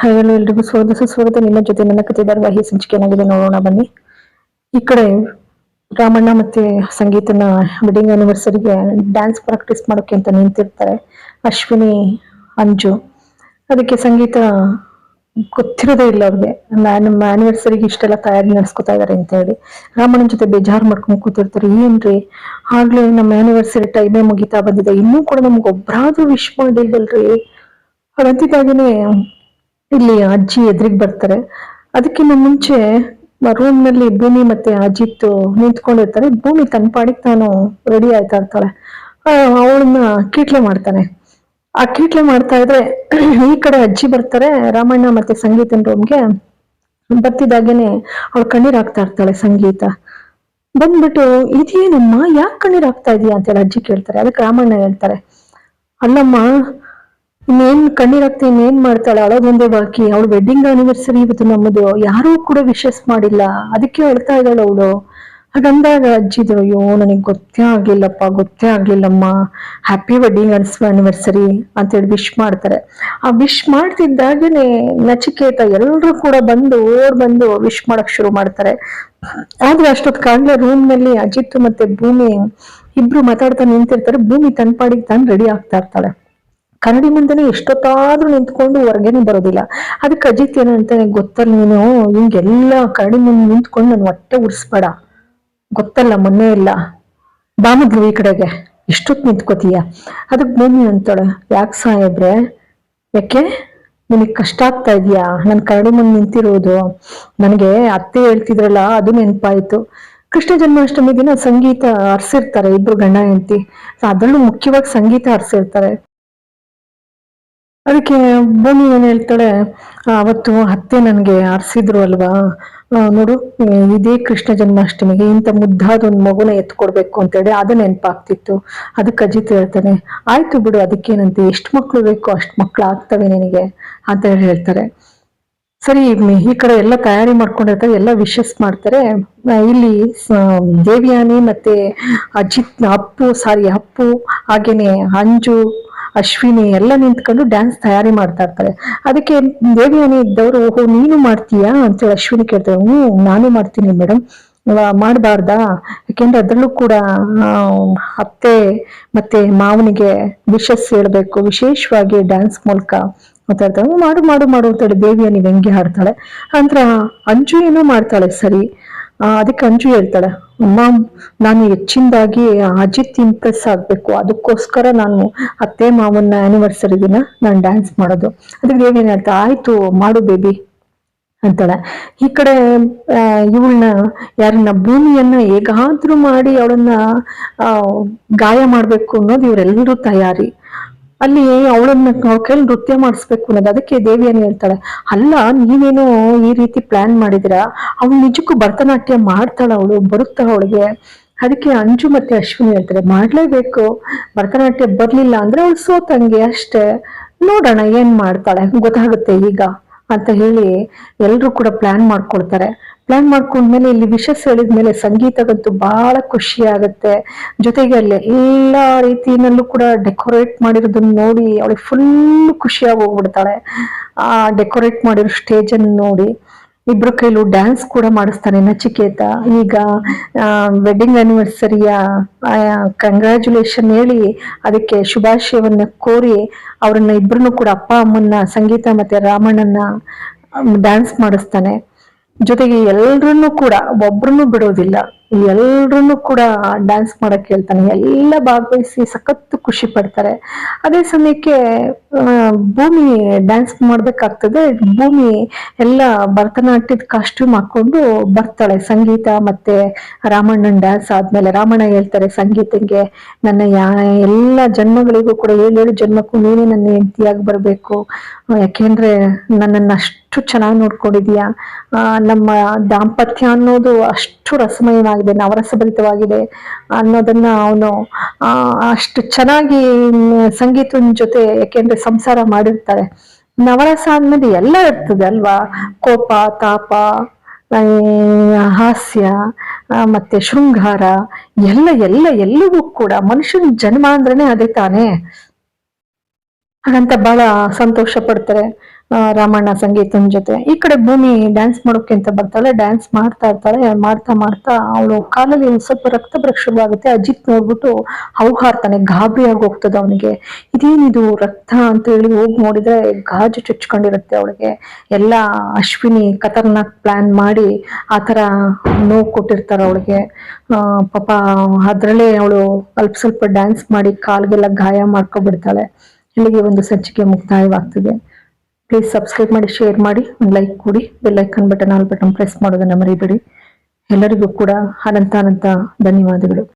Hello ಎಲ್ರಿಗೂ ಸ್ವಾಗತ, ಸುಸ್ವಾಗತ. ನಿಮ್ಮ ಜೊತೆ ನನ್ನ ಕತೆ ಧಾರಾವಾಹಿ ಸಂಚಿಕೆ ಏನಾಗಿದೆ ನೋಡೋಣ, ಬನ್ನಿ. ಈ ಕಡೆ ರಾಮಣ್ಣ ಮತ್ತೆ ಸಂಗೀತನ ವೆಡ್ಡಿಂಗ್ ಆನಿವರ್ಸರಿಗೆ ಡ್ಯಾನ್ಸ್ ಪ್ರಾಕ್ಟೀಸ್ ಮಾಡೋಕೆ ಅಂತ ನಿಂತಿರ್ತಾರೆ ಅಶ್ವಿನಿ, ಅಂಜು. ಅದಕ್ಕೆ ಸಂಗೀತ ಗೊತ್ತಿರೋದೇ ಇಲ್ಲ ಅವ್ರಿಗೆ. ನಮ್ಮ ಆನಿವರ್ಸರಿಗೆ ಇಷ್ಟೆಲ್ಲ ತಯಾರಿ ನಡೆಸ್ಕೊತಾ ಇದಾರೆ ಅಂತ ಹೇಳಿ ರಾಮಣ್ಣನ ಜೊತೆ ಬೇಜಾರು ಮಾಡ್ಕೊಂಡು ಕೂತಿರ್ತಾರೆ. ಏನ್ರಿ? ಆಗ್ಲೇ ನಮ್ಮ ಆನಿವರ್ಸರಿ ಟೈಮೇ ಮುಗಿತಾ ಬಂದಿದೆ. ಇನ್ನೂ ಕೂಡ ನಮ್ಗೆ ಒಬ್ಬರಾದ್ರೂ ವಿಶ್ ಮಾಡಿಲ್ವಲ್ರಿ? ಹಾಗಂತಿದ್ದಾಗೇನೆ ಇಲ್ಲಿ ಅಜ್ಜಿ ಎದುರಿಗೆ ಬರ್ತಾರೆ. ಅದಕ್ಕಿಂತ ಮುಂಚೆ ರೂಮ್ನಲ್ಲಿ ಭೂಮಿ ಮತ್ತೆ ಅಜಿತ್ ನಿಂತ್ಕೊಂಡಿರ್ತಾರೆ ಭೂಮಿ ತನ್ನ ಪಾಡಿಗೆ ತಾನು ರೆಡಿ ಆಯ್ತಾ ಇರ್ತಾಳೆ ಅವಳನ್ನ ಕೀಟ್ಲೆ ಮಾಡ್ತಾನೆ. ಆ ಕೀಟ್ಲೆ ಮಾಡ್ತಾ ಇದ್ರೆ ಈ ಕಡೆ ಅಜ್ಜಿ ಬರ್ತಾರೆ. ರಾಮಣ್ಣ ಮತ್ತೆ ಸಂಗೀತನ ರೂಮ್ಗೆ ಬರ್ತಿದ್ದಾಗೇನೆ ಅವಳು ಕಣ್ಣೀರ್ ಹಾಕ್ತಾ ಇರ್ತಾಳೆ ಸಂಗೀತ. ಬಂದ್ಬಿಟ್ಟು, ಇದೇನಮ್ಮ, ಯಾಕೆ ಕಣ್ಣೀರ್ ಹಾಕ್ತಾ ಇದೀಯ ಅಂತೇಳಿ ಅಜ್ಜಿ ಕೇಳ್ತಾರೆ. ಅದಕ್ಕೆ ರಾಮಣ್ಣ ಹೇಳ್ತಾರೆ, ಅಲ್ಲಮ್ಮ ಇನ್ನೇನ್ ಕಣ್ಣೀರಾಗ್ತಾ ಇನ್ನೇನ್ ಮಾಡ್ತಾಳೆ? ಅಳೋದೊಂದೇ ಬಾಕಿ. ಅವಳು ವೆಡ್ಡಿಂಗ್ ಆನಿವರ್ಸರಿ ಇವತ್ತು ನಮ್ಮದು ಯಾರೂ ಕೂಡ ವಿಶಸ್ ಮಾಡಿಲ್ಲ. ಅದಕ್ಕೆ ಅಳ್ತಾ ಇದ್ದಾಳೆ ಅವಳು. ಹಾಗಂದಾಗ ಅಜ್ಜಿದ್ರು ಅಯ್ಯೋ, ನನಗೆ ಗೊತ್ತೇ ಆಗ್ಲಿಲ್ಲಪ್ಪ ಗೊತ್ತೇ ಆಗ್ಲಿಲ್ಲಮ್ಮ ಹ್ಯಾಪಿ ವೆಡ್ಡಿಂಗ್ ಆನಿವರ್ಸರಿ ಅಂತೇಳಿ ವಿಶ್ ಮಾಡ್ತಾರೆ. ಆ ವಿಶ್ ಮಾಡ್ತಿದ್ದಾಗೇನೆ ನಚಿಕೇತ ಎಲ್ಲರೂ ಕೂಡ ಬಂದು, ಓಡ್ ಬಂದು ವಿಶ್ ಮಾಡಕ್ ಶುರು ಮಾಡ್ತಾರೆ. ಆದ್ರೆ ಅಷ್ಟೊತ್ಕಾಗ್ಲೇ ರೂಮ್ನಲ್ಲಿ ಅಜಿತ್ ಮತ್ತೆ ಭೂಮಿ ಇಬ್ರು ಮಾತಾಡ್ತಾ ನಿಂತಿರ್ತಾರೆ. ಭೂಮಿ ತನ್ನ ಪಾಡಿಗೆ ತಾನು ರೆಡಿ ಆಗ್ತಾ ಇರ್ತಾಳೆ. ಕನ್ನಡಿ ಮುಂದೆನೆ ಎಷ್ಟೊತ್ತಾದ್ರೂ ನಿಂತ್ಕೊಂಡು ಹೊರಗೇನೆ ಬರೋದಿಲ್ಲ. ಅದಕ್ಕೆ ಅಜಿತ್ ಏನಂತಾನೆ, ಗೊತ್ತಲ್ಲ ನೀನು, ಹಿಂಗೆಲ್ಲ ಕನ್ನಡಿ ಮುಂದೆ ನಿಂತ್ಕೊಂಡು ನಾನು ಹೊಟ್ಟೆ ಉರ್ಸ್ಬೇಡ. ಗೊತ್ತಲ್ಲ, ಮೊನ್ನೆ ಇಲ್ಲ ಬಾಮದ್ಲು ಈ ಕಡೆಗೆ ಎಷ್ಟೊತ್ತು ನಿಂತ್ಕೋತೀಯ? ಅದಕ್ಕೆ ಭೂಮಿ ಅಂತಾಳೆ, ಯಾಕೆ ಸಾಹೇಬ್ರೆ, ಯಾಕೆ? ನಿನಗೆ ಕಷ್ಟ ಆಗ್ತಾ ಇದೆಯಾ? ನನ್ನ ಕರಡಿ ಮುಂದೆ ನಿಂತಿರೋದು, ನನಗೆ ಅತ್ತೆ ಹೇಳ್ತಿದ್ರಲ್ಲ, ಅದು ನೆನಪಾಯಿತು. ಕೃಷ್ಣ ಜನ್ಮಾಷ್ಟಮಿ ದಿನ ಸಂಗೀತ ಹರ್ಸಿರ್ತಾರೆ, ಇಬ್ರು ಗಂಡ ಹೆಂಡತಿ. ಅದರಲ್ಲೂ ಮುಖ್ಯವಾಗಿ ಸಂಗೀತ ಹರ್ಸಿರ್ತಾರೆ. ಅದಕ್ಕೆ ಭೂಮಿ ಏನ್ ಹೇಳ್ತಾಳೆ? ಅವತ್ತು ಅತ್ತೆ ನನ್ಗೆ ಆರಿಸಿದ್ರು ಅಲ್ವಾ? ನೋಡು ಇದೇ ಕೃಷ್ಣ ಜನ್ಮಾಷ್ಟಮಿಗೆ ಇಂಥ ಮುದ್ದಾದ ಒಂದು ಮಗುನ ಎತ್ಕೊಡ್ಬೇಕು ಅಂತೇಳಿ ಅದು ನೆನಪಾಗ್ತಿತ್ತು. ಅದಕ್ಕೆ ಅಜಿತ್ ಹೇಳ್ತಾನೆ, ಆಯ್ತು ಬಿಡು, ಅದಕ್ಕೇನಂತೆ? ಎಷ್ಟು ಮಕ್ಳು ಬೇಕು, ಅಷ್ಟು ಮಕ್ಳು ಆಗ್ತವೆ ನಿನಗೆ ಅಂತ ಹೇಳಿ ಹೇಳ್ತಾರೆ. ಸರಿ, ಈ ಕಡೆ ಎಲ್ಲ ತಯಾರಿ ಮಾಡ್ಕೊಂಡಿರ್ತಾರೆ, ಎಲ್ಲ ವಿಶಸ್ ಮಾಡ್ತಾರೆ. ಇಲ್ಲಿ ದೇವಿಯಾನಿ ಮತ್ತೆ ಅಜಿತ್ ಅಪ್ಪು ಸಾರಿ ಅಪ್ಪು, ಹಾಗೇನೆ ಅಂಜು ಅಶ್ವಿನಿ ಎಲ್ಲ ನಿಂತ್ಕೊಂಡು ಡ್ಯಾನ್ಸ್ ತಯಾರಿ ಮಾಡ್ತಾ ಇರ್ತಾರೆ. ಅದಕ್ಕೆ ದೇವಿಯಾನಿ ಇದ್ದವರು, ಓಹೋ, ನೀನು ಮಾಡ್ತೀಯಾ? ಅಂತೇಳಿ ಅಶ್ವಿನಿ ಕೇಳ್ತಾರೆ. ಹ್ಞೂ, ನಾನು ಮಾಡ್ತೀನಿ ಮೇಡಮ್ ಮಾಡಬಾರ್ದಾ? ಯಾಕೆಂದ್ರೆ ಅದರಲ್ಲೂ ಕೂಡ ಅತ್ತೆ ಮತ್ತೆ ಮಾವನಿಗೆ ವಿಶಸ್ ಹೇಳಬೇಕು. ವಿಶೇಷವಾಗಿ ಡ್ಯಾನ್ಸ್ ಮೂಲಕ ಮಾತಾಡ್ತಾಳೆ ಮಾಡು ಮಾಡು ಮಾಡು ಅಂತೇಳಿ ದೇವಿಯಾನಿ ವ್ಯಂಗ್ಯ ಹಾಡ್ತಾಳೆ. ಅಂದ್ರ ಅಂಜು ಏನೋ ಮಾಡ್ತಾಳೆ ಸರಿ. ಅದಕ್ಕೆ ಅಂಜು ಹೇಳ್ತಾಳೆ. ಅಮ್ಮ, ನಾನು ಹೆಚ್ಚಿನದಾಗಿ ಅಜಿತ್ ಇಂಪ್ರೆಸ್ ಆಗಬೇಕು ಅದಕ್ಕೋಸ್ಕರ ನಾನು ಅತ್ತೆ ಮಾವನ ಆ್ಯನಿವರ್ಸರಿ ದಿನ ನಾನು ಡ್ಯಾನ್ಸ್ ಮಾಡೋದು. ಅದಕ್ಕೆ ದೇವೇನು ಹೇಳ್ತಾ, ಆಯ್ತು ಮಾಡು ಬೇಬಿ ಅಂತಾಳೆ. ಈ ಕಡೆ ಇವಳನ್ನ ಯಾರನ್ನ ಭೂಮಿಯನ್ನ ಹೇಗಾದ್ರೂ ಮಾಡಿ ಅವಳನ್ನ ಗಾಯ ಮಾಡಬೇಕು ಅನ್ನೋದು ಇವರೆಲ್ಲರೂ ತಯಾರಿ. ಅಲ್ಲಿ ಅವಳನ್ನ ಕೈಲಿ ನೃತ್ಯ ಮಾಡಿಸ್ಬೇಕು ಅನ್ನೋದು ಅದಕ್ಕೆ ದೇವಿಯನ್ನು ಹೇಳ್ತಾಳೆ. ಅಲ್ಲ, ನೀವೇನು ಈ ರೀತಿ ಪ್ಲಾನ್ ಮಾಡಿದಿರಾ ಅವಳು ನಿಜಕ್ಕೂ ಭರತನಾಟ್ಯ ಮಾಡ್ತಾಳ ಅವಳು, ಬರುತ್ತಾ ಅವಳಿಗೆ? ಅದಕ್ಕೆ ಅಂಜು ಮತ್ತೆ ಅಶ್ವಿನಿ ಹೇಳ್ತಾರೆ, ಮಾಡ್ಲೇಬೇಕು. ಭರತನಾಟ್ಯ ಬರ್ಲಿಲ್ಲ ಅಂದ್ರೆ ಅವಳು ಸೋತಂಗೆ ಅಷ್ಟೇ. ನೋಡೋಣ ಏನ್ ಮಾಡ್ತಾಳೆ, ಗೊತ್ತಾಗುತ್ತೆ ಈಗ ಅಂತ ಹೇಳಿ ಎಲ್ರು ಕೂಡ ಪ್ಲಾನ್ ಮಾಡ್ಕೊಳ್ತಾರೆ. ಪ್ಲಾನ್ ಮಾಡ್ಕೊಂಡ್ಮೇಲೆ ಇಲ್ಲಿ ವಿಶಸ್ ಹೇಳಿದ್ಮೇಲೆ ಸಂಗೀತಗಂತೂ ಬಹಳ ಖುಷಿ ಆಗುತ್ತೆ. ಜೊತೆಗೆ ಅಲ್ಲಿ ಎಲ್ಲ ರೀತಿಯಲ್ಲೂ ಕೂಡ ಡೆಕೋರೇಟ್ ಮಾಡಿರೋದನ್ನ ನೋಡಿ ಅವಳಿಗೆ ಫುಲ್ ಖುಷಿಯಾಗಿ ಹೋಗ್ಬಿಡ್ತಾಳೆ. ಆ ಡೆಕೋರೇಟ್ ಮಾಡಿರೋ ಸ್ಟೇಜ್ ಅನ್ನು ನೋಡಿ ಇಬ್ರು ಕೈಲೂ ಡ್ಯಾನ್ಸ್ ಕೂಡ ಮಾಡಿಸ್ತಾನೆ ನಚಿಕೇತ. ಈಗ ವೆಡ್ಡಿಂಗ್ ಆನಿವರ್ಸರಿಯ ಕಂಗ್ರ್ಯಾಚುಲೇಷನ್ ಹೇಳಿ ಅದಕ್ಕೆ ಶುಭಾಶಯವನ್ನ ಕೋರಿ ಅವ್ರನ್ನ ಇಬ್ರು ಕೂಡ ಅಪ್ಪ ಅಮ್ಮನ್ನ, ಸಂಗೀತ ಮತ್ತೆ ರಾಮಣ್ಣನ ಡ್ಯಾನ್ಸ್ ಮಾಡಿಸ್ತಾನೆ. ಜೊತೆಗೆ ಎಲ್ರನ್ನೂ ಕೂಡ ಒಬ್ರನ್ನು ಬಿಡೋದಿಲ್ಲ. ಎಲ್ರನ್ನೂ ಕೂಡ ಡ್ಯಾನ್ಸ್ ಮಾಡಕ್ ಹೇಳ್ತಾನೆ. ಎಲ್ಲ ಭಾಗವಹಿಸಿ ಸಖತ್ತು ಖುಷಿ ಪಡ್ತಾರೆ. ಅದೇ ಸಮಯಕ್ಕೆ ಭೂಮಿ ಡ್ಯಾನ್ಸ್ ಮಾಡ್ಬೇಕಾಗ್ತದೆ. ಭೂಮಿ ಎಲ್ಲ ಭರತನಾಟ್ಯದ ಕಾಸ್ಟ್ಯೂಮ್ ಹಾಕೊಂಡು ಬರ್ತಾಳೆ. ಸಂಗೀತ ಮತ್ತೆ ರಾಮಣ್ಣನ್ ಡ್ಯಾನ್ಸ್ ಆದ್ಮೇಲೆ ರಾಮಣ್ಣ ಹೇಳ್ತಾರೆ, ಸಂಗೀತಂಗೆ ನನ್ನ ಯಾ, ಎಲ್ಲ ಜನ್ಮಗಳಿಗೂ ಕೂಡ ಏಳೇಳು ಜನ್ಮಕ್ಕೂ ನೀನೇ ನನ್ನ ಹೆಂಡತಿಯಾಗಿ ಬರಬೇಕು. ಯಾಕೆಂದ್ರೆ ನನ್ನನ್ನು ಅಷ್ಟು ಚೆನ್ನಾಗಿ ನೋಡ್ಕೊಂಡಿದ್ಯಾ ನಮ್ಮ ದಾಂಪತ್ಯ ಅನ್ನೋದು ಅಷ್ಟು ರಸಮಯವಾಗಿದೆ, ನವರಸಭರಿತವಾಗಿದೆ ಅನ್ನೋದನ್ನ ಅವನು ಅಷ್ಟು ಚೆನ್ನಾಗಿ ಸಂಗೀತದ ಜೊತೆ ಯಾಕೆಂದ್ರೆ ಸಂಸಾರ ಮಾಡಿರ್ತಾರೆ. ನವರಸ ಅನ್ನೋದು ಎಲ್ಲ ಇರ್ತದೆ ಅಲ್ವಾ? ಕೋಪ, ತಾಪ ಹಾಸ್ಯ ಮತ್ತೆ ಶೃಂಗಾರ, ಎಲ್ಲ ಎಲ್ಲ, ಎಲ್ಲವೂ ಕೂಡ ಮನುಷ್ಯನ ಜನ್ಮ ಅಂದ್ರೇನೆ ಅದೇ ತಾನೇ? ಹಾಗಂತ ಬಹಳ ಸಂತೋಷ ಪಡ್ತಾರೆ. ರಾಮಣ್ಣ ಸಂಗೀತನ ಜೊತೆ. ಈ ಕಡೆ ಭೂಮಿ ಡ್ಯಾನ್ಸ್ ಮಾಡೋಕೆ ಅಂತ ಬರ್ತಾಳೆ ಡ್ಯಾನ್ಸ್ ಮಾಡ್ತಾ ಇರ್ತಾಳೆ, ಮಾಡ್ತಾ ಮಾಡ್ತಾ ಅವಳು ಕಾಲಲ್ಲಿ ಸ್ವಲ್ಪ ರಕ್ತ ಪ್ರಕ್ಷುಭವಾಗುತ್ತೆ ಅಜಿತ್ ನೋಡ್ಬಿಟ್ಟು ಹೌಹಾರ್ತಾನೆ, ಗಾಬರಿ ಆಗಿ ಹೋಗ್ತದೆ ಅವನಿಗೆ. ಇದೇನಿದು ರಕ್ತ ಅಂತ ಹೇಳಿ ಹೋಗಿ ನೋಡಿದ್ರೆ ಗಾಜು ಚುಚ್ಕೊಂಡಿರುತ್ತೆ ಅವಳಿಗೆ. ಎಲ್ಲ ಅಶ್ವಿನಿ ಖತರ್ನಾಕ್ ಪ್ಲಾನ್ ಮಾಡಿ ಆ ಥರ ನೋವು ಕೊಟ್ಟಿರ್ತಾರೆ ಅವಳಿಗೆ. ಪಾಪ ಅದರಲ್ಲೇ ಅವಳು ಅಲ್ಪ ಸ್ವಲ್ಪ ಡ್ಯಾನ್ಸ್ ಮಾಡಿ ಕಾಲ್ಗೆಲ್ಲ ಗಾಯ ಮಾಡ್ಕೊಬಿಡ್ತಾಳೆ. ಇಲ್ಲಿಗೆ ಒಂದು ಸಂಚಿಕೆ ಮುಕ್ತಾಯವಾಗ್ತದೆ. ಪ್ಲೀಸ್ ಸಬ್ಸ್ಕ್ರೈಬ್ ಮಾಡಿ ಶೇರ್ ಮಾಡಿ, ಒಂದು ಲೈಕ್ ಕೊಡಿ. Bell icon button all button press ಮಾಡೋದನ್ನ ಮರಿಬೇಡಿ. ಎಲ್ಲರಿಗೂ ಕೂಡ ಅನಂತ ಅನಂತ ಧನ್ಯವಾದಗಳು.